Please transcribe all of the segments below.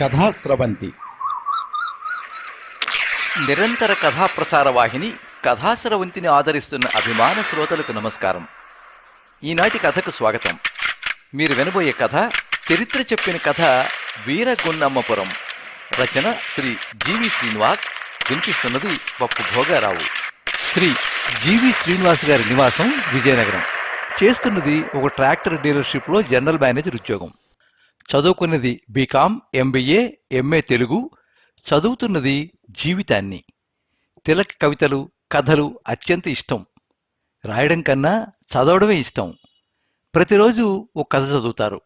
కథాస్రవంతి. నిరంతర కథాప్రసార వాహిని కథాస్రవంతిని ఆదరిస్తున్న అభిమాన శ్రోతలకు నమస్కారం. ఈనాటి కథకు స్వాగతం. మీరు వినబోయే కథ చరిత్ర చెప్పిన కథ వీరగున్నమ్మపురం. రచన శ్రీ జీవి శ్రీనివాస్ వినిపిస్తున్నది పప్పు భోగారావు. శ్రీ జీవి శ్రీనివాస్ గారి నివాసం విజయనగరం. చేస్తున్నది ఒక ట్రాక్టర్ డీలర్షిప్లో జనరల్ మేనేజర్ ఉద్యోగం. చదువుకున్నది బీకామ్ ఎంబీఏ ఎంఏ తెలుగు చదువుతున్నది జీవితాన్ని. తిలక్ కవితలు కథలు అత్యంత ఇష్టం. రాయడం కన్నా చదవడమే ఇష్టం. ప్రతిరోజు ఒక కథ చదువుతారు.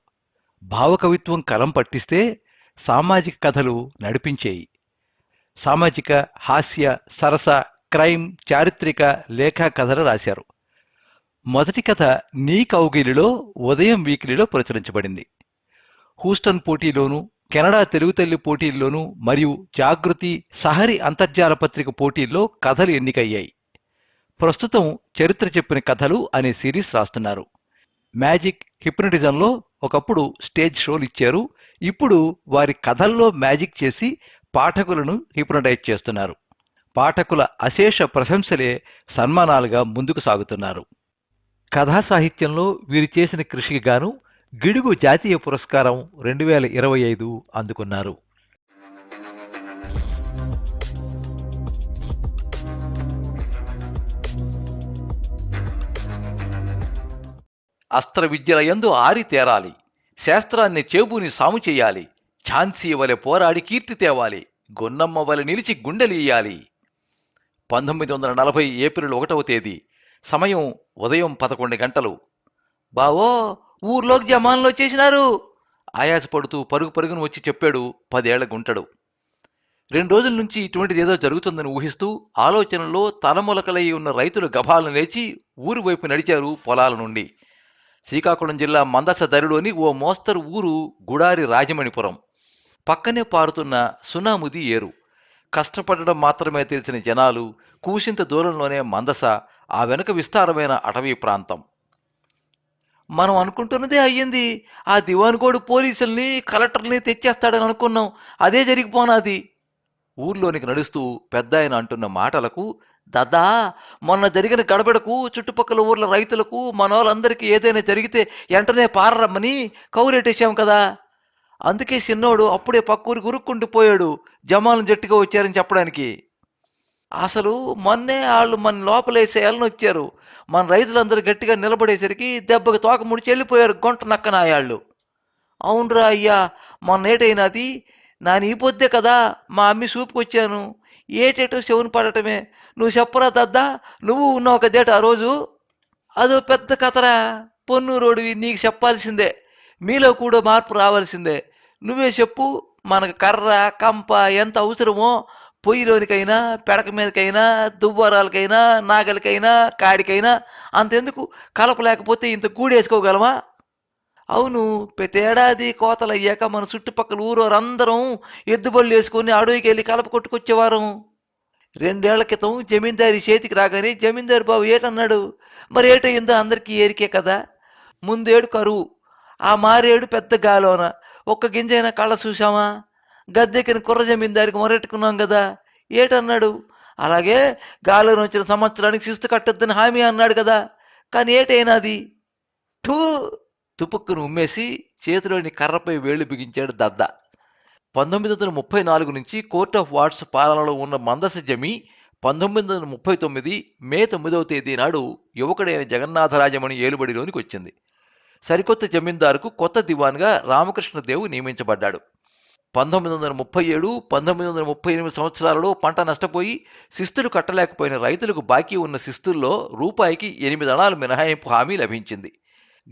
భావకవిత్వం కలం పట్టిస్తే సామాజిక కథలు నడిపించేయి. సామాజిక హాస్య సరస క్రైమ్ చారిత్రక లేఖా కథలు రాశారు. మొదటి కథ నీ కౌగిలిలో ఉదయం వీకిలిలో ప్రచురించబడింది. హూస్టన్ పోటీలోనూ కెనడా తెలుగు తల్లి పోటీల్లోనూ మరియు జాగృతి సహరి అంతర్జాల పత్రిక పోటీల్లో కథలు ఎన్నికయ్యాయి. ప్రస్తుతం చరిత్ర చెప్పిన కథలు అనే సిరీస్ రాస్తున్నారు. మ్యాజిక్ హిప్నటిజంలో ఒకప్పుడు స్టేజ్ షోలు ఇచ్చారు. ఇప్పుడు వారి కథల్లో మ్యాజిక్ చేసి పాఠకులను హిప్నటైజ్ చేస్తున్నారు. పాఠకుల అశేష ప్రశంసలే సన్మానాలుగా ముందుకు సాగుతున్నారు. కథా సాహిత్యంలో వీరు చేసిన కృషికి గాను గిడుగు జాతీయ పురస్కారం రెండు వేల ఇరవై ఐదు అందుకున్నారు. అస్త్ర విద్యల యందు ఆరి తేరాలి. శాస్త్రాన్ని చేబూని సాము చేయాలి. ఝాన్సీ వలె పోరాడి కీర్తి తేవాలి. గొన్నమ్మ వలె నిలిచి గుండెలీయాలి పంతొమ్మిది వందల నలభై ఏప్రిల్ ఒకటవ తేదీ. సమయం ఉదయం పదకొండు గంటలు. బావో ఊర్లోకి జమాన్లు వచ్చేసినారు. ఆయాసపడుతూ పరుగు పరుగును వచ్చి చెప్పాడు పదేళ్ళ గుంటడు. రెండు రోజుల నుంచి ఇటువంటిది ఏదో జరుగుతుందని ఊహిస్తూ ఆలోచనలో తలములకలై ఉన్న రైతులు గభాలను లేచి ఊరు వైపు నడిచారు పొలాల నుండి. శ్రీకాకుళం జిల్లా మందస దరిలోని ఓ మోస్తరు ఊరు గుడారి రాజమణిపురం. పక్కనే పారుతున్న సునాముది ఏరు. కష్టపడడం మాత్రమే తెలిసిన జనాలు కూసింత దూరంలోనే మందస ఆ వెనుక విస్తారమైన అటవీ ప్రాంతం. మనం అనుకుంటున్నదే అయ్యింది. ఆ దివానుకోడు పోలీసుల్ని కలెక్టర్ని తెచ్చేస్తాడని అనుకున్నాం. అదే జరిగిపోనాది. ఊర్లోనికి నడుస్తూ పెద్ద ఆయన అంటున్న మాటలకు దదా మొన్న జరిగిన గడబడకు చుట్టుపక్కల ఊర్ల రైతులకు మన వాళ్ళందరికీ ఏదైనా జరిగితే వెంటనే పారరమ్మని కౌరెట్టేశాం కదా. అందుకే చిన్నోడు అప్పుడే పక్కూరికి ఉరుక్కుంటూ పోయాడు జమాలను జట్టుగా వచ్చారని చెప్పడానికి. అసలు మొన్నే వాళ్ళు మన లోపలేసేయాలని వచ్చారు మన రైతులందరూ గట్టిగా నిలబడేసరికి దెబ్బకి తోక ముడిచి వెళ్ళిపోయారు గుంట నక్కనాయాళ్ళు. అవునరా అయ్యా మొన్న ఏటైనది నాని నీ కదా మా అమ్మి చూపుకొచ్చాను ఏటేటో చెవును పడటమే. నువ్వు చెప్పరా దద్దా నువ్వు ఉన్నావు కదేట ఆ రోజు. అదో పెద్ద కథరా. పొన్నూరోడివి నీకు చెప్పాల్సిందే. మీలో కూడా మార్పు రావాల్సిందే. నువ్వే చెప్పు మనకు కర్ర కంప ఎంత అవసరమో పొయ్యిలోనికైనా పెడక మీదకైనా దువ్వారాలకైనా నాగలికైనా కాడికైనా అంతెందుకు? కలపలేకపోతే ఇంత గూడేసుకోగలమా? అవును ప్రతేడాది కోతలు అయ్యాక మన చుట్టుపక్కల ఊరోరందరం ఎద్దుబళ్ళు వేసుకొని అడవికి వెళ్ళి కలప కొట్టుకొచ్చేవారం. రెండేళ్ళ క్రితం జమీందారి చేతికి రాగానే జమీందారు బాబు ఏటన్నాడు? మరి ఏటయిందో అందరికీ ఏరికే కదా? ముందేడు కరువు ఆ మారేడు పెద్ద గాలోన ఒక్క గింజైనా కళ్ళ చూసామా గద్దెకిని కుర్ర జమీందారికి మొరెట్టుకున్నాం కదా. ఏటన్నాడు? అలాగే గాలిలో వచ్చిన సంవత్సరానికి శిస్తు కట్టొద్దని హామీ అన్నాడు కదా. కానీ ఏటైనాది టూ తుపుక్కును ఉమ్మేసి చేతిలోని కర్రపై వేళ్ళు బిగించాడు దద్ద. పంతొమ్మిది వందల ముప్పై నాలుగు నుంచి కోర్ట్ ఆఫ్ వార్డ్స్ పాలనలో ఉన్న మందస జమి పంతొమ్మిది వందల ముప్పై తొమ్మిది మే తొమ్మిదవ తేదీ నాడు యువకుడైన జగన్నాథరాజమణి ఏలుబడిలోనికి వచ్చింది. సరికొత్త జమీందారుకు కొత్త దివాన్గా రామకృష్ణదేవు నియమించబడ్డాడు. పంతొమ్మిది వందల ముప్పై ఏడు పంతొమ్మిది వందల ముప్పై ఎనిమిది సంవత్సరాలలో పంట నష్టపోయి శిస్తులు కట్టలేకపోయిన రైతులకు బాకీ ఉన్న శిస్తుల్లో రూపాయికి ఎనిమిది అణాలు మినహాయింపు హామీ లభించింది.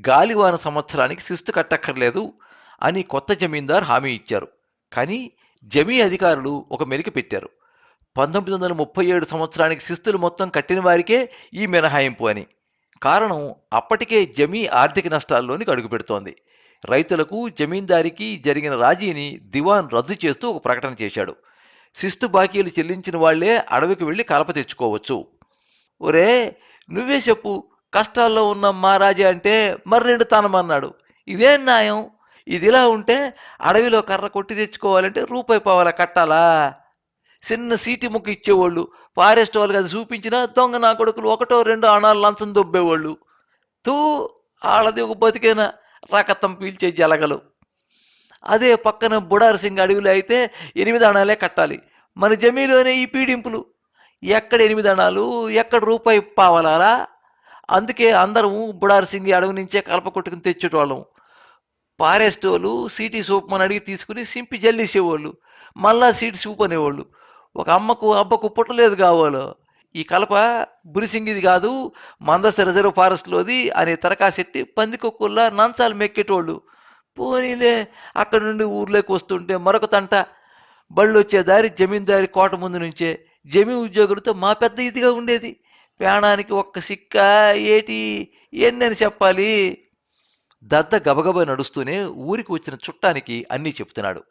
గాలివాన సంవత్సరానికి శిస్తు కట్టక్కర్లేదు అని కొత్త జమీందార్ హామీ ఇచ్చారు. కానీ జమీ అధికారులు ఒక మెలిక పెట్టారు. పంతొమ్మిది వందల ముప్పై ఏడు సంవత్సరానికి శిస్తులు మొత్తం కట్టిన వారికే ఈ మినహాయింపు అని. కారణం అప్పటికే జమీ ఆర్థిక నష్టాల్లోనికి అడుగుపెడుతోంది. రైతులకు జమీందారికి జరిగిన రాజీని దివాన్ రద్దు చేస్తూ ఒక ప్రకటన చేశాడు. శిస్తు బాకీలు చెల్లించిన వాళ్ళే అడవికి వెళ్ళి కలప తెచ్చుకోవచ్చు. ఒరే నువ్వే చెప్పు కష్టాల్లో ఉన్న మహారాజా అంటే మర్రెండు తనమన్నాడు ఇదేం న్యాయం? ఇది ఇలా ఉంటే అడవిలో కర్ర కొట్టి తెచ్చుకోవాలంటే రూపాయి పావాల కట్టాలా? చిన్న సీటి ముక్క ఇచ్చేవాళ్ళు ఫారెస్ట్ వాళ్ళకి అది చూపించినా దొంగ నా కొడుకులు ఒకటో రెండో అణాలు లంచం దొబ్బేవాళ్ళు. తూ వాళ్ళది ఒక బతికేనా? రకతం పీల్చే జలగలు. అదే పక్కన బుడార్ సింగ్ అడవిలో అయితే ఎనిమిది అణాలే కట్టాలి. మన జమీలోనే ఈ పీడింపులు. ఎక్కడ ఎనిమిది అణాలు ఎక్కడ రూపాయి పావలారా అందుకే అందరం బుడార్ సింగ్ అడవి నుంచే కలప కొట్టుకుని తెచ్చేటోళ్ళం. ఫారెస్ట్ వాళ్ళు సీటీ సూప్ అని అడిగి తీసుకుని సింపి జల్లేసేవాళ్ళు. మళ్ళా సీటీ సూప్ అనేవాళ్ళు ఒక అమ్మకు అబ్బకు పుట్టలేదు కావాలో. ఈ కలప బురిసింగిది కాదు మందస రిజర్వ్ ఫారెస్ట్లోది అనే తరకాశెట్టి పందికొక్కుల్లా నంచాలు మెక్కేటోళ్ళు. పోనీలే అక్కడ నుండి ఊర్లోకి వస్తుంటే మరొక తంట. బళ్ళు వచ్చే దారి జమీందారి కోట ముందు నుంచే. జమీ ఉద్యోగులతో మా పెద్ద ఇదిగా ఉండేది. ప్రాణానికి ఒక్క సిక్క ఏటి ఎన్నని చెప్పాలి? దద్ద గబగబ నడుస్తూనే ఊరికి వచ్చిన చుట్టానికి అన్నీ చెప్తున్నాడు.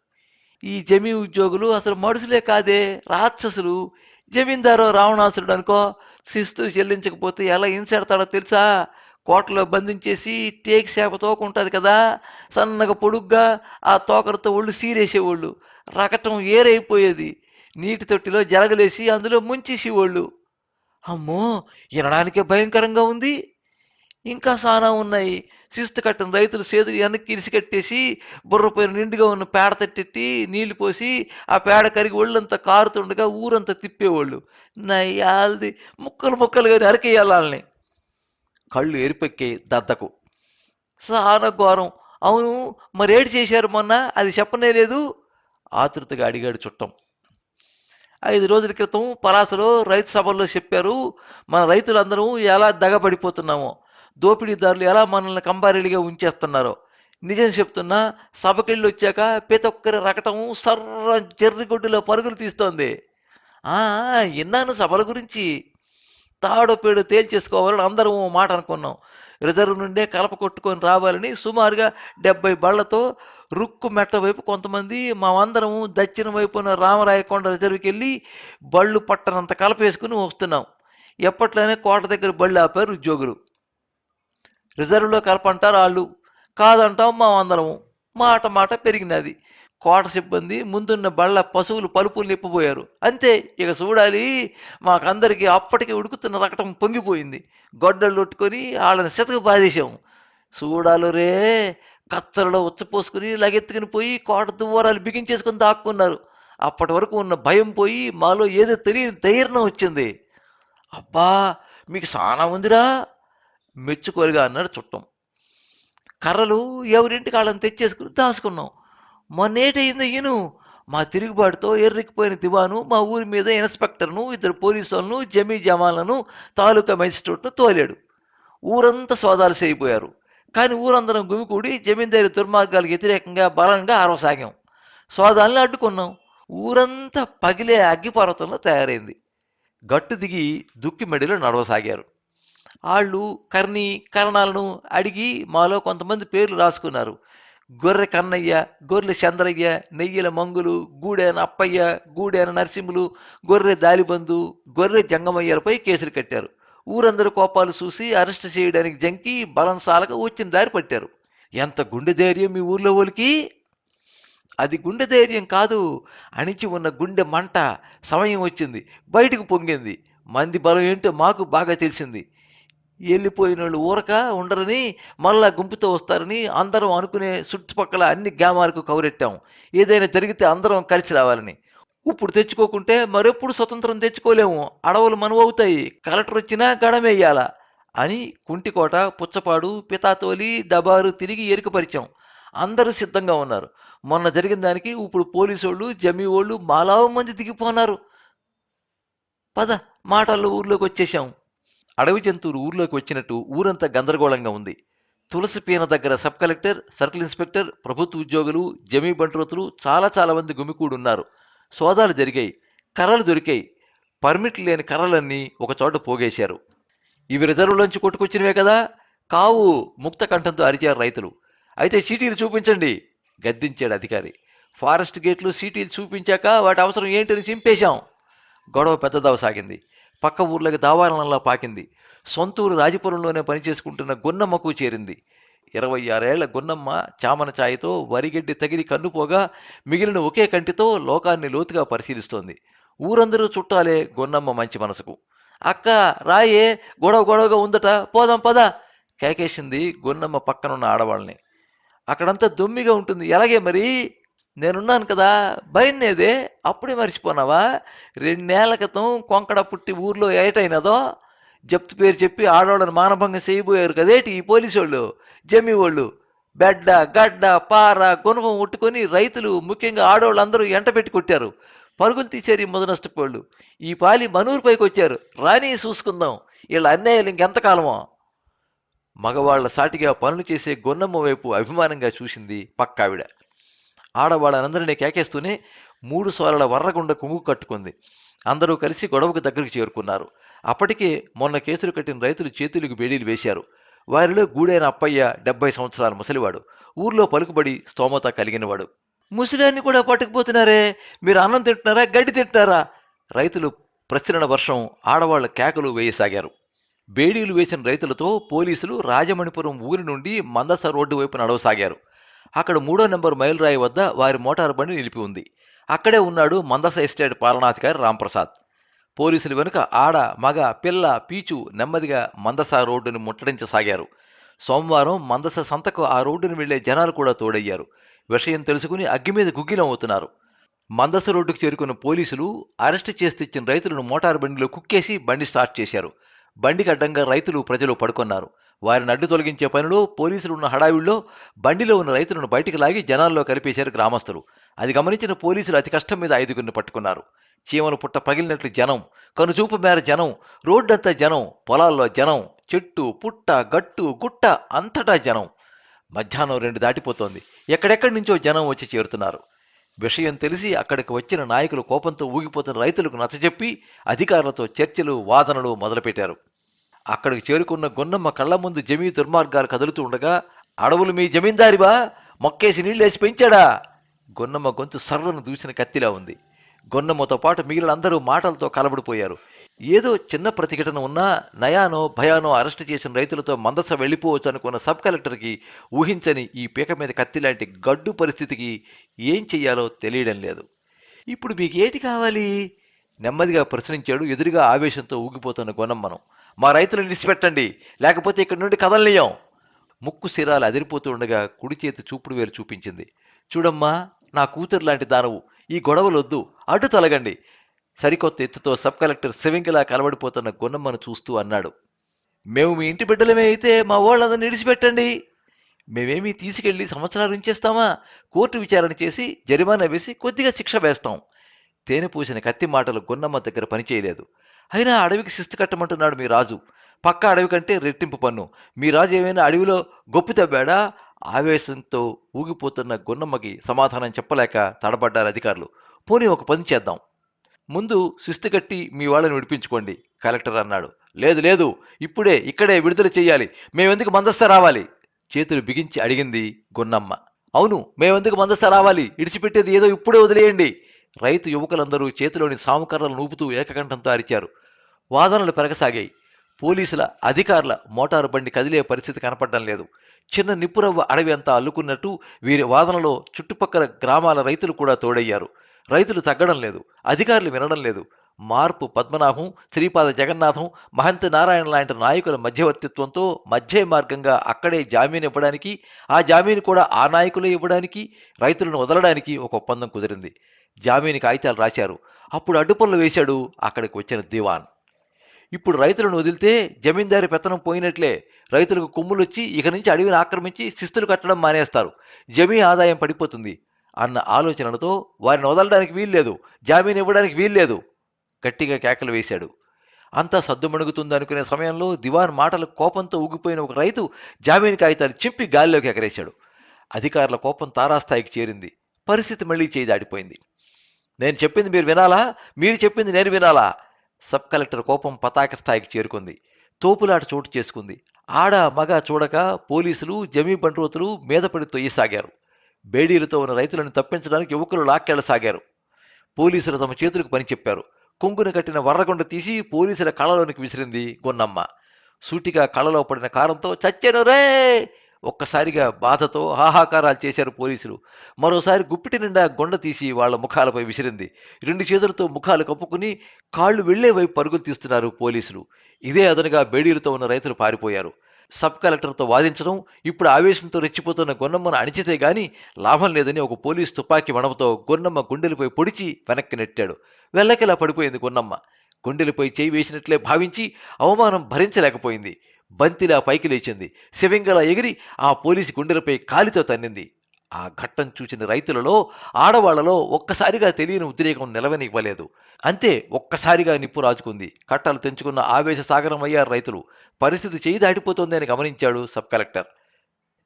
ఈ జమీ ఉద్యోగులు అసలు మనుషులే కాదే రాక్షసులు. జమీందారు రావణాసురుడు అనుకో శిస్తు చెల్లించకపోతే ఎలా హింసెడతాడో తెలుసా? కోటలో బంధించేసి టేక్ చేప తోక ఉంటుంది కదా సన్నగా పొడుగ్గా ఆ తోకలతో ఒళ్ళు సీరేసేవాళ్ళు. రకటం ఏరైపోయేది. నీటి తొట్టిలో జరగలేసి అందులో ముంచేసేవాళ్ళు. అమ్మో వినడానికే భయంకరంగా ఉంది. ఇంకా సానా ఉన్నాయి. శిస్తు కట్టిన రైతులు చేతులు వెనక్కి ఇరిసికట్టేసి బుర్రపైన నిండుగా ఉన్న పేడ తట్టెట్టి నీళ్ళు పోసి ఆ పేడ కరిగి ఒళ్ళంతా కారుతుండగా ఊరంతా తిప్పేవాళ్ళు. నయ్యాలది ముక్కలు ముక్కలుగా నరికేయాలని కళ్ళు ఎరిపెక్కే దద్దకు. చాలా ఘోరం. అవును మరేడు చేశారు మొన్న? అది చెప్పనే లేదు. ఆతృతగా అడిగాడు చుట్టం. ఐదు రోజుల క్రితం పలాసలో రైతు సభల్లో చెప్పారు మన రైతులందరూ ఎలా దగబడిపోతున్నామో. దోపిడీదారులు ఎలా మనల్ని కంబారీలుగా ఉంచేస్తున్నారో. నిజం చెప్తున్నా సభకెళ్ళి వచ్చాక ప్రతి ఒక్కరి రకటం సర్ర జర్రిగొడ్డులో పరుగులు తీస్తోంది. ఆ విన్నాను సభల గురించి తాడోపేడు తేల్చేసుకోవాలని అందరం మాట అనుకున్నాం. రిజర్వ్ నుండే కలప కొట్టుకొని రావాలని సుమారుగా డెబ్బై బళ్ళతో రుక్కు మెట్ట వైపు కొంతమంది మేమందరం దక్షిణ వైపున రామరాయకొండ రిజర్వ్కి వెళ్ళి బళ్ళు పట్టనంత కలపేసుకుని వస్తున్నాం. ఎప్పట్లోనే కోట దగ్గర బళ్ళు ఆపారు ఉద్యోగులు. రిజర్వ్లో కలపంటారు వాళ్ళు. కాదంటాం మా అందరము. మాట మాట పెరిగినది. కోట సిబ్బంది ముందున్న బళ్ళ పశువులు పలుపులు నిప్పబోయారు అంతే ఇక చూడాలి. మాకందరికీ అప్పటికి ఉడుకుతున్న రకటం పొంగిపోయింది. గొడ్డలు కొట్టుకొని వాళ్ళని శతకు బాధేశాము చూడాలు రే కత్తలలో ఉచ్చపోసుకుని లగెత్తుకుని పోయి కోట దువ్వరాలు బిగించేసుకుని దాక్కున్నారు. అప్పటి వరకు ఉన్న భయం పోయి మాలో ఏదో తెలియని ధైర్యం వచ్చింది. అబ్బా మీకు సానా ఉందిరా. మెచ్చుకోలుగా అన్నాడు చుట్టం. కర్రలు ఎవరింటికి వాళ్ళని తెచ్చేసుకుని దాచుకున్నాం. మొన్నేటయిందో ఈను మా తిరుగుబాటుతో ఎర్రికిపోయిన దివాను మా ఊరి మీద ఇన్స్పెక్టర్ను ఇద్దరు పోలీసు వాళ్ళను జమీ జమాలను తాలూకా మెజిస్ట్రేట్ను తోలాడు. ఊరంతా సోదాలు చేయిపోయారు. కానీ ఊరందరం గుమికూడి జమీందారి దుర్మార్గాలకు వ్యతిరేకంగా బలంగా అరవసాగాం సోదాలను అడ్డుకున్నాం. ఊరంతా పగిలే అగ్గిపర్వతంలో తయారైంది. గట్టు దిగి దుక్కి మెడిలో నడవసాగారు. వాళ్ళు కర్ణి కరణాలను అడిగి మాలో కొంతమంది పేర్లు రాసుకున్నారు. గొర్రె కన్నయ్య గొర్రె చంద్రయ్య నెయ్యిల మంగులు గూడేన అప్పయ్య గూడేన నరసింహులు గొర్రె దాలిబందు గొర్రె జంగమయ్యలపై కేసులు కట్టారు. ఊరందరి కోపాలు చూసి అరెస్ట్ చేయడానికి జంకి బలం వచ్చిన దారి పట్టారు. ఎంత గుండె ధైర్యం మీ ఊర్లో వాళ్ళకి అది గుండె ధైర్యం కాదు. అణిచి ఉన్న గుండె మంట సమయం వచ్చింది. బయటకు పొంగింది. మంది బలం ఏంటో మాకు బాగా తెలిసింది. వెళ్ళిపోయిన వాళ్ళు ఊరక ఉండరని మళ్ళా గుంపుతో వస్తారని అందరం అనుకునే చుట్టుపక్కల అన్ని గ్రామాలకు కౌరెట్టాం. ఏదైనా జరిగితే అందరం కలిసి రావాలని. ఇప్పుడు తెచ్చుకోకుంటే మరెప్పుడు స్వతంత్రం తెచ్చుకోలేము. అడవులు మనవవుతాయి కలెక్టర్ వచ్చినా గడమేయాల అని కుంటికోట పుచ్చపాడు పితాతోలి డబారు తిరిగి ఎరుకపరిచాం అందరూ సిద్ధంగా ఉన్నారు. మొన్న జరిగిన దానికి ఇప్పుడు పోలీసు వాళ్ళు జమీ వాళ్ళు మాలావు మంది దిగిపోన్నారు పద మాటల్లో ఊర్లోకి వచ్చేసాం అడవి జంతువులు ఊర్లోకి వచ్చినట్టు ఊరంతా గందరగోళంగా ఉంది. తులసి పీన దగ్గర సబ్ కలెక్టర్ సర్కిల్ ఇన్స్పెక్టర్ ప్రభుత్వ ఉద్యోగులు జమీ బంట్రోతులు చాలా చాలా మంది గుమికూడున్నారు. సోదాలు జరిగాయి కర్రలు దొరికాయి. పర్మిట్ లేని కర్రలన్నీ ఒక చోట పోగేశారు. ఇవి రిజర్వులోంచి కొట్టుకొచ్చినవే కదా? కావు ముక్త కంఠంతో అరిచారు రైతులు. అయితే చీటీలు చూపించండి గద్దించాడు అధికారి. ఫారెస్ట్ గేట్లు సీటీలు చూపించాక వాటి అవసరం ఏంటని చింపేశాం. గొడవ పెద్దదవసాగింది. పక్క ఊర్లకి దావాలనలా పాకింది. సొంత ఊరు రాజపురంలోనే పనిచేసుకుంటున్న గున్నమ్మకు చేరింది. ఇరవై ఆరేళ్ళ గున్నమ్మ చామన ఛాయతో వరిగడ్డి తగిలి కన్నుపోగా మిగిలిన ఒకే కంటితో లోకాన్ని లోతుగా పరిశీలిస్తోంది. ఊరందరూ చుట్టాలే గున్నమ్మ మంచి మనసుకు. అక్క రాయే గొడవ గొడవగా ఉందట పోదాం పద కేకేసింది గున్నమ్మ పక్కనున్న ఆడవాళ్ళని. అక్కడంతా దొమ్మిగా ఉంటుంది ఎలాగే మరి? నేనున్నాను కదా భయనేదే అప్పుడే మర్చిపోనావా? రెండేళ్ళ క్రితం కొంకడ పుట్టి ఊర్లో ఏటైనదో జప్తు పేరు చెప్పి ఆడవాళ్ళని మానభంగం చేయబోయారు కదేటి ఈ పోలీసు వాళ్ళు జమ్మి వాళ్ళు బెడ్డ గడ్డ పార గుణపం ఉట్టుకొని రైతులు ముఖ్యంగా ఆడవాళ్ళందరూ ఎంట పెట్టి కొట్టారు. పరుగులు తీసేరి ఈ ముదనష్టపోళ్ళు ఈ పాలి మనూరు పైకి వచ్చారు. రాని చూసుకుందాం. వీళ్ళ అన్యాయాలు ఇంకెంతకాలమో? మగవాళ్ళ సాటిగా పనులు చేసే గొన్నమ్మ వైపు అభిమానంగా చూసింది పక్కావిడ. ఆడవాళ్ళనందరినీ కేకేస్తూనే మూడు సోలల వర్రగుండ కుంగు కట్టుకుంది. అందరూ కలిసి గొడవకు దగ్గరికి చేరుకున్నారు. అప్పటికే మొన్న కేసులు కట్టిన రైతులు చేతులకు బేడీలు వేశారు. వారిలో గూడైన అప్పయ్య డెబ్బై సంవత్సరాల ముసలివాడు. ఊర్లో పలుకుబడి స్తోమత కలిగినవాడు. ముసలాన్ని కూడా పట్టుకుపోతున్నారే? మీరు అన్నం తింటున్నారా? గడ్డి తింటున్నారా? రైతులు ప్రచురణ వర్షం ఆడవాళ్ళ కేకలు వేయసాగారు. బేడీలు వేసిన రైతులతో పోలీసులు రాజమణిపురం ఊరి నుండి మందస రోడ్డు వైపు నడవసాగారు. అక్కడ మూడో నెంబర్ మైలురాయి వద్ద వారి మోటారు బండి నిలిపి ఉంది. అక్కడే ఉన్నాడు మందస ఎస్టేట్ పాలనాధికారి రాంప్రసాద్. పోలీసులు వెనుక ఆడ మగ పిల్ల పీచు నెమ్మదిగా మందస రోడ్డును ముట్టడించసాగారు. సోమవారం మందస సంతకు ఆ రోడ్డును వెళ్ళే జనాలు కూడా తోడయ్యారు. విషయం తెలుసుకుని అగ్గి మీద గుగ్గిలం అవుతున్నారు మందస రోడ్డుకు చేరుకున్న పోలీసులు అరెస్టు చేసి తెచ్చిన రైతులను మోటారు బండిలో కుక్కేసి బండి స్టార్ట్ చేశారు. బండికి అడ్డంగా రైతులు ప్రజలు పడుకున్నారు. వారిని అడ్డు తొలగించే పనిలో పోలీసులు ఉన్న హడావిడిలో బండిలో ఉన్న రైతులను బయటికి లాగి జనాల్లో కలిపేశారు గ్రామస్తులు. అది గమనించిన పోలీసులు అతి కష్టం మీద ఐదుగురిని పట్టుకున్నారు. చీమలు పుట్ట పగిలినట్లు జనం కనుచూపు మేర జనం రోడ్డంతా జనం పొలాల్లో జనం చెట్టు పుట్ట గట్టు గుట్ట అంతటా జనం. మధ్యాహ్నం రెండు దాటిపోతోంది. ఎక్కడెక్కడి నుంచో జనం వచ్చి చేరుతున్నారు. విషయం తెలిసి అక్కడికి వచ్చిన నాయకులు కోపంతో ఊగిపోతున్న రైతులకు నచ్చజెప్పి అధికారులతో చర్చలు వాదనలు మొదలుపెట్టారు. అక్కడికి చేరుకున్న గున్నమ్మ కళ్ళ ముందు జమీ దుర్మార్గాలు కదులుతూ ఉండగా అడవులు మీ జమీందారివా మొక్కేసి నీళ్ళేసి పెంచాడా? గున్నమ్మ గొంతు సర్రను దూసిన కత్తిలా ఉంది. గొన్నమ్మతో పాటు మిగిలినందరూ మాటలతో కలబడిపోయారు. ఏదో చిన్న ప్రతిఘటన ఉన్నా నయానో భయానో అరెస్టు చేసిన రైతులతో మందస వెళ్ళిపోవచ్చు అనుకున్న సబ్ కలెక్టర్కి ఊహించని ఈ పీక మీద కత్తి లాంటి గడ్డు పరిస్థితికి ఏం చెయ్యాలో తెలియడం లేదు. ఇప్పుడు మీకు ఏటి కావాలి? నెమ్మదిగా ప్రశ్నించాడు ఎదురుగా ఆవేశంతో ఊగిపోతున్న గొనమ్మను మా రైతులు నిలిచిపెట్టండి లేకపోతే ఇక్కడి నుండి కదలనీయం. ముక్కు సిరాలు అదిరిపోతూ ఉండగా కుడి చేతి చూపుడు వేలు చూపించింది. చూడమ్మా నా కూతురు లాంటి దానవు. ఈ గొడవలొద్దు. అడ్డు తొలగండి. సరికొత్త ఎత్తుతో సబ్ కలెక్టర్ సెవింకిలా కలబడిపోతున్న గున్నమ్మను చూస్తూ అన్నాడు. మేము మీ ఇంటి బిడ్డలమే అయితే మా వాళ్ళందరిని నిడిచిపెట్టండి. మేమేమీ తీసుకెళ్ళి సంవత్సరాలు ఉంచేస్తామా? కోర్టు విచారణ చేసి జరిమానా వేసి కొద్దిగా శిక్ష వేస్తాం. తేనె పూసిన కత్తి మాటలు గున్నమ్మ దగ్గర పనిచేయలేదు. అయినా అడవికి శిస్తు కట్టమంటున్నాడు మీ రాజు. పక్క అడవి కంటే రెట్టింపు పన్ను. మీ రాజు ఏమైనా అడవిలో గొప్ప తవ్వాడా? ఆవేశంతో ఊగిపోతున్న గున్నమ్మకి సమాధానం చెప్పలేక తడబడ్డారు అధికారులు. పోనీ ఒక పని చేద్దాం. ముందు శిస్తు కట్టి మీ వాళ్ళని విడిపించుకోండి కలెక్టర్ అన్నాడు. లేదు లేదు ఇప్పుడే ఇక్కడే విడుదల చేయాలి. మేమెందుకు మందస్త రావాలి? చేతులు బిగించి అడిగింది గున్నమ్మ. అవును మేమెందుకు మందస్త రావాలి? ఇడిచిపెట్టేది ఏదో ఇప్పుడే వదిలేయండి. రైతు యువకులందరూ చేతిలోని సాముకర్రలు నూపుతూ ఏకకంఠంతో అరిచారు వాదనలు పెరగసాగాయి. పోలీసుల అధికారుల మోటారు బండి కదిలే పరిస్థితి కనపడడం లేదు. చిన్న నిప్పురవ్వ అడవి అంతా అల్లుకున్నట్టు వీరి వాదనలో చుట్టుపక్కల గ్రామాల రైతులు కూడా తోడయ్యారు. రైతులు తగ్గడం లేదు. అధికారులు వినడం లేదు. మార్పు పద్మనాభం శ్రీపాద జగన్నాథం మహంత నారాయణ లాంటి నాయకుల మధ్యవర్తిత్వంతో మధ్య మార్గంగా అక్కడే జామీన్ ఇవ్వడానికి ఆ జామీన్ కూడా ఆ నాయకులే ఇవ్వడానికి రైతులను వదలడానికి ఒక ఒప్పందం కుదిరింది. జామీని కాగితాలు రాశారు. అప్పుడు అడ్డుపనులు వేశాడు అక్కడికి వచ్చిన దివాన్. ఇప్పుడు రైతులను వదిలితే జమీందారి పెత్తనం పోయినట్లే. రైతులకు కొమ్ములు వచ్చి ఇక నుంచి అడవిని ఆక్రమించి శిస్తులు కట్టడం మానేస్తారు. జమీ ఆదాయం పడిపోతుంది అన్న ఆలోచనలతో వారిని వదలడానికి వీల్లేదు. జామీన్ ఇవ్వడానికి వీల్లేదు. గట్టిగా కేకలు వేశాడు. అంతా సద్దుమణుగుతుంది అనుకునే సమయంలో దివాన్ మాటలు కోపంతో ఊగిపోయిన ఒక రైతు జామీన్ కాగితాలు చింపి గాల్లోకి ఎగరేశాడు. అధికారుల కోపం తారాస్థాయికి చేరింది. పరిస్థితి మళ్ళీ చేయి దాటిపోయింది నేను చెప్పింది మీరు వినాలా? మీరు చెప్పింది నేను వినాలా? సబ్ కలెక్టర్ కోపం పతాక స్థాయికి చేరుకుంది. తోపులాట చోటు చేసుకుంది. ఆడ మగ చూడక పోలీసులు జమీ బంట్రోతులు మీదపడి తొయ్యసాగారు. బేడీలతో ఉన్న రైతులను తప్పించడానికి యువకులు లాక్కెళ్ళసాగారు. పోలీసులు తమ చేతులకు పని చెప్పారు. కొంగున కట్టిన వర్రగొండ తీసి పోలీసుల కళ్ళలోనికి విసిరింది గొన్నమ్మ. సూటిగా కళ్ళలో పడిన కారంతో చచ్చెను రే! ఒక్కసారిగా బాధతో హాహాకారాలు చేశారు పోలీసులు. మరోసారి గుప్పిటి నిండా గొండ తీసి వాళ్ళ ముఖాలపై విసిరింది. రెండు చేతులతో ముఖాలు కప్పుకుని కాళ్ళు వెళ్ళే వైపు పరుగులు తీస్తున్నారు పోలీసులు. ఇదే అదనుగా బేడీలతో ఉన్న రైతులు పారిపోయారు. సబ్ కలెక్టర్తో వాదించడం ఇప్పుడు ఆవేశంతో రెచ్చిపోతున్న గొన్నమ్మను అణిచితే గాని లాభం లేదని ఒక పోలీసు తుపాకీ మణమతో గొన్నమ్మ గుండెలపై పొడిచి వెనక్కి నెట్టాడు. వెళ్ళకిలా పడిపోయింది గొన్నమ్మ. గుండెలపై చేయి వేసినట్లే భావించి అవమానం భరించలేకపోయింది. బంతిలా పైకి లేచింది. శివంగలా ఎగిరి ఆ పోలీసు గుండెలపై కాలితో తన్నింది. ఆ ఘట్టం చూసిన రైతులలో ఆడవాళ్ళలో ఒక్కసారిగా తెలియని ఉద్రేకం నిలవనివ్వలేదు. అంతే ఒక్కసారిగా నిప్పు రాజుకుంది. కట్టలు తెంచుకున్న ఆవేశ సాగరం అయ్యారు రైతులు. పరిస్థితి చేయి దాటిపోతోంది అని గమనించాడు సబ్ కలెక్టర్.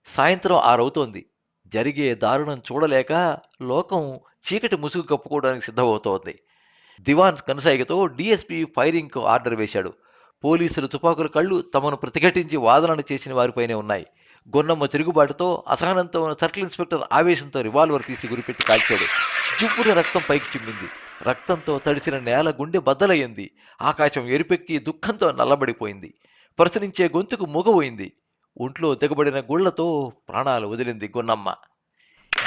సాయంత్రం ఆరవుతోంది. జరిగే దారుణం చూడలేక లోకం చీకటి ముసుగు కప్పుకోవడానికి సిద్ధమవుతోంది. దివాన్ కనుసాయిగతో డీఎస్పీ ఫైరింగ్కు ఆర్డర్ వేశాడు. పోలీసులు తుపాకుల కళ్ళు తమను ప్రతిఘటించి వాదనలు చేసిన వారిపైనే ఉన్నాయి. గొన్నమ్మ తిరుగుబాటుతో అసహనంతో ఉన్న సర్కిల్ ఇన్స్పెక్టర్ ఆవేశంతో రివాల్వర్ తీసి గురిపెట్టి కాల్చాడు. జివ్వున రక్తం పైకి చిమ్మింది. రక్తంతో తడిసిన నేల గుండె బద్దలయ్యింది. ఆకాశం ఎరుపెక్కి దుఃఖంతో నల్లబడిపోయింది. ప్రసరించే గొంతుకు మూగబోయింది ఒంట్లో తెగబడిన గుళ్ళతో ప్రాణాలు వదిలింది గొన్నమ్మ.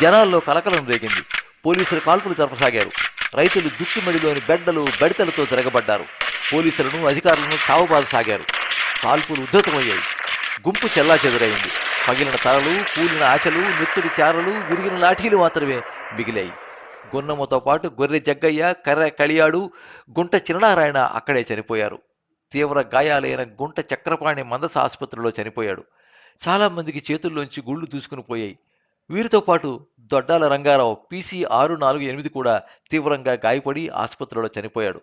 జనాల్లో కలకలం రేగింది. పోలీసులు కాల్పులు జరపసాగారు. రైతులు దుక్కిమడిలోని బెడ్డలు బెడతలతో తిరగబడ్డారు. పోలీసులను అధికారులను సాగారు. కాల్పులు ఉద్ధృతమయ్యాయి గుంపు చెల్లా చెదురైంది పగిలిన తలలు కూలిన ఆచలు నెత్తుడి చారలు విరిగిన లాఠీలు మాత్రమే మిగిలాయి. గున్నమ్మతో పాటు గొర్రె జగ్గయ్య కర్ర కళియాడు గుంట చిరనారాయణ అక్కడే చనిపోయారు. తీవ్ర గాయాలైన గుంట చక్రపాణి మందస ఆసుపత్రిలో చనిపోయాడు. చాలామందికి చేతుల్లోంచి గుళ్ళు దూసుకుని పోయాయి. వీరితో పాటు దొడ్డాల రంగారావు పీసీ ఆరు నాలుగు ఎనిమిది కూడా తీవ్రంగా గాయపడి ఆసుపత్రిలో చనిపోయాడు.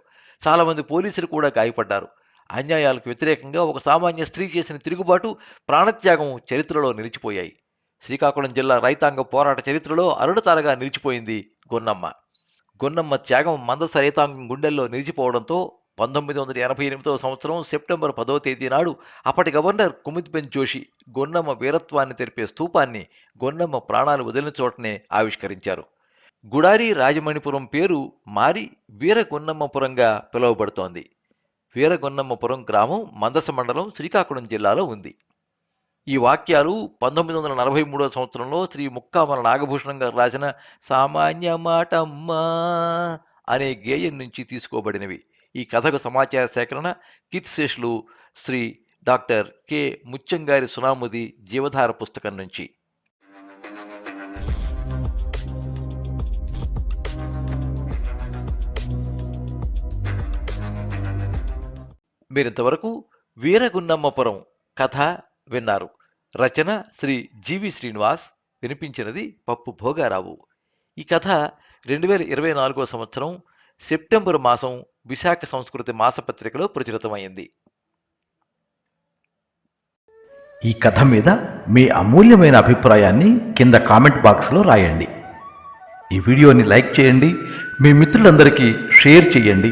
చాలామంది పోలీసులు కూడా గాయపడ్డారు. అన్యాయాలకు వ్యతిరేకంగా ఒక సామాన్య స్త్రీ చేసిన తిరుగుబాటు ప్రాణత్యాగం చరిత్రలో నిలిచిపోయాయి. శ్రీకాకుళం జిల్లా రైతాంగ పోరాట చరిత్రలో అరుణతారగా నిలిచిపోయింది గొన్నమ్మ. గొన్నమ్మ త్యాగం మందస రైతాంగం గుండెల్లో నిలిచిపోవడంతో పంతొమ్మిది వందల ఎనభై ఎనిమిదవ సంవత్సరం సెప్టెంబర్ పదో తేదీ నాడు అప్పటి గవర్నర్ కుముద్బెన్ జోషి గొన్నమ్మ వీరత్వాన్ని తెలిపే స్తూపాన్ని గొన్నమ్మ ప్రాణాలు వదిలిన చోటనే ఆవిష్కరించారు. గుడారి రాజమణిపురం పేరు మారి వీరగొన్నమ్మపురంగా పిలువబడుతోంది. వీరగొన్నమ్మపురం గ్రామం మందస మండలం శ్రీకాకుళం జిల్లాలో ఉంది. ఈ వాక్యాలు పంతొమ్మిది వందల నలభై మూడవ సంవత్సరంలో శ్రీ ముక్కామల నాగభూషణం గారు రాసిన సామాన్య మాటమ్మా అనే గేయం నుంచి తీసుకోబడినవి. ఈ కథకు సమాచార సేకరణ కీర్తిశేషులు శ్రీ డాక్టర్ కె ముచ్చంగారి సునాముది జీవధార పుస్తకం నుంచి. మీరింతవరకు వీరగున్నమ్మపురం కథ విన్నారు. రచన శ్రీ జీవి శ్రీనివాస్ వినిపించినది పప్పు భోగారావు. ఈ కథ రెండు వేల ఇరవై నాలుగో సంవత్సరం సెప్టెంబర్ మాసం విశాఖ సంస్కృతి మాసపత్రికలో ప్రచురితమైంది ఈ కథ మీద మీ అమూల్యమైన అభిప్రాయాన్ని కింద కామెంట్ బాక్స్లో రాయండి. ఈ వీడియోని లైక్ చేయండి మీ మిత్రులందరికీ షేర్ చేయండి.